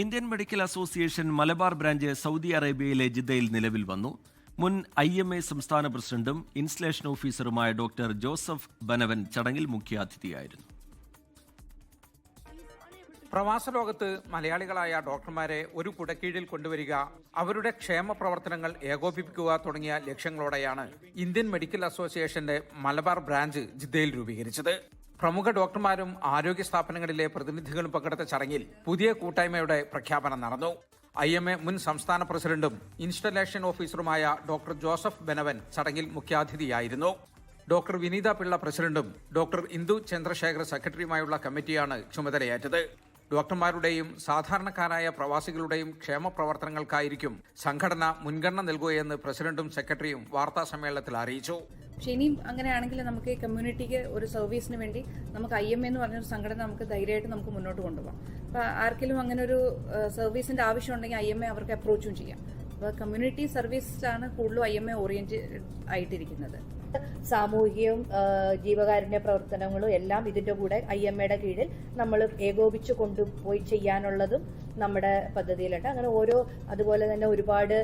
Indian medical association Malabar branch Saudi അറേബ്യയിലെ ജിദ്ദയിൽ നിലവിൽ വന്നു. മുൻ ഐ എം എ സംസ്ഥാന പ്രസിഡന്റും ഇൻസ്റ്റലേഷൻ ഓഫീസറുമായ ഡോക്ടർ ജോസഫ് ബനവൻ ചടങ്ങിൽ മുഖ്യാതിഥിയായിരുന്നു. പ്രവാസ ലോകത്ത് മലയാളികളായ ഡോക്ടർമാരെ ഒരു കുടക്കീഴിൽ കൊണ്ടുവരിക അവരുടെ ക്ഷേമ പ്രവർത്തനങ്ങൾ ഏകോപിപ്പിക്കുക തുടങ്ങിയ ലക്ഷ്യങ്ങളോടെയാണ് ഇന്ത്യൻ മെഡിക്കൽ അസോസിയേഷന്റെ മലബാർ ബ്രാഞ്ച് ജിദ്ദയിൽ രൂപീകരിച്ചത്. പ്രമുഖ ഡോക്ടർമാരും ആരോഗ്യ സ്ഥാപനങ്ങളിലെ പ്രതിനിധികളും പങ്കെടുത്ത ചടങ്ങിൽ പുതിയ കൂട്ടായ്മയുടെ പ്രഖ്യാപനം നടന്നു. ഐ എം എ മുൻ സംസ്ഥാന പ്രസിഡന്റും ഇൻസ്റ്റലേഷൻ ഓഫീസറുമായ ഡോക്ടർ ജോസഫ് ബെനവൻ ചടങ്ങിൽ മുഖ്യാതിഥിയായിരുന്നു. ഡോക്ടർ വിനീത പിള്ള പ്രസിഡന്റും ഡോക്ടർ ഇന്ദു ചന്ദ്രശേഖർ സെക്രട്ടറിയുമായുള്ള കമ്മിറ്റിയാണ് ചുമതലയേറ്റത്. ഡോക്ടർമാരുടെയും സാധാരണക്കാരായ പ്രവാസികളുടെയും ക്ഷേമ പ്രവർത്തനങ്ങൾക്കായിരിക്കും സംഘടന മുൻഗണന നൽകുകയെന്ന് പ്രസിഡന്റും സെക്രട്ടറിയും വാർത്താ സമ്മേളനത്തിൽ അറിയിച്ചു. പക്ഷെ ഇനിയും അങ്ങനെയാണെങ്കിൽ നമുക്ക് ഈ കമ്മ്യൂണിറ്റിക്ക് ഒരു സർവീസിന് വേണ്ടി നമുക്ക് ഐ എം എന്ന് പറഞ്ഞൊരു സംഘടന നമുക്ക് ധൈര്യമായിട്ട് നമുക്ക് മുന്നോട്ട് കൊണ്ടുപോകാം. അപ്പോൾ ആർക്കെങ്കിലും അങ്ങനെ ഒരു സർവീസിന്റെ ആവശ്യം ഉണ്ടെങ്കിൽ ഐ എം എ അവർക്ക് അപ്രോച്ചും ചെയ്യാം. അപ്പോൾ കമ്മ്യൂണിറ്റി സർവീസാണ് കൂടുതലും ഐ എം എ ഓറിയന്റഡ് ആയിട്ടിരിക്കുന്നത്. സാമൂഹികവും ജീവകാരുണ്യ പ്രവർത്തനങ്ങളും എല്ലാം ഇതിന്റെ കൂടെ ഐ എം എയുടെ കീഴിൽ നമ്മൾ ഏകോപിച്ച് കൊണ്ടുപോയി ചെയ്യാനുള്ളതും നമ്മുടെ പദ്ധതിയിലുണ്ട്. അങ്ങനെ ഓരോ അതുപോലെ തന്നെ ഒരുപാട്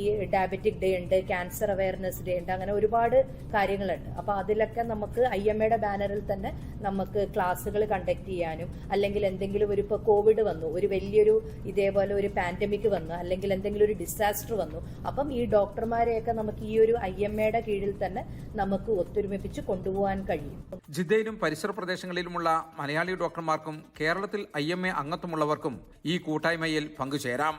ഈ ഡയബറ്റിക് ഡേ ഉണ്ട് ക്യാൻസർ അവയർനെസ് ഡേ ഉണ്ട് അങ്ങനെ ഒരുപാട് കാര്യങ്ങളുണ്ട്. അപ്പൊ അതിലൊക്കെ നമുക്ക് ഐ എം എയുടെ ബാനറിൽ തന്നെ നമുക്ക് ക്ലാസ്സുകൾ കണ്ടക്ട് ചെയ്യാനും അല്ലെങ്കിൽ എന്തെങ്കിലും ഒരു ഇപ്പോൾ കോവിഡ് വന്നു ഒരു വലിയൊരു ഇതേപോലെ ഒരു പാൻഡമിക് വന്നു അല്ലെങ്കിൽ എന്തെങ്കിലും ഒരു ഡിസാസ്റ്റർ വന്നു അപ്പം ഈ ഡോക്ടർമാരെയൊക്കെ നമുക്ക് ഈ ഒരു ഐ എം എയുടെ കീഴിൽ തന്നെ നമുക്ക് ഒത്തൊരുമിപ്പിച്ച് കൊണ്ടുപോകാൻ കഴിയും. ജിദ്ദയിലും പരിസര പ്രദേശങ്ങളിലുമുള്ള മലയാളി ഡോക്ടർമാർക്കും കേരളത്തിൽ ഐ എം എ അംഗത്വമുള്ളവർക്കും ഈ കൂട്ടായ്മയിൽ പങ്കുചേരാം.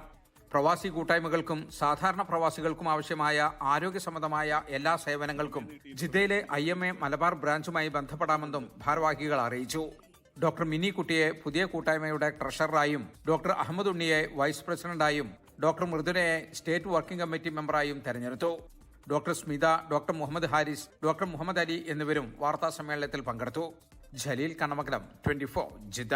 പ്രവാസി കൂട്ടായ്മകൾക്കും സാധാരണ പ്രവാസികൾക്കും ആവശ്യമായ ആരോഗ്യ സംബന്ധമായ എല്ലാ സേവനങ്ങൾക്കും ജിദ്ദയിലെ ഐ എം എ മലബാർ ബ്രാഞ്ചുമായി ബന്ധപ്പെടാമെന്നും ഭാരവാഹികൾ അറിയിച്ചു. ഡോക്ടർ മിനി കുട്ടിയെ പുതിയ കൂട്ടായ്മയുടെ ട്രഷററായും ഡോക്ടർ അഹമ്മദ് ഉണ്ണിയെ വൈസ് പ്രസിഡന്റായും ഡോക്ടർ മൃദുലയെ സ്റ്റേറ്റ് വർക്കിംഗ് കമ്മിറ്റി മെമ്പറായും തെരഞ്ഞെടുത്തു. Doctor Smitha doctor Muhammad Haris doctor Muhammad Ali എന്നിവരും വാർത്താ സമ്മേളനത്തിൽ പങ്കെടുത്തു. Jaleel Kanamakalam twenty four Jeddah.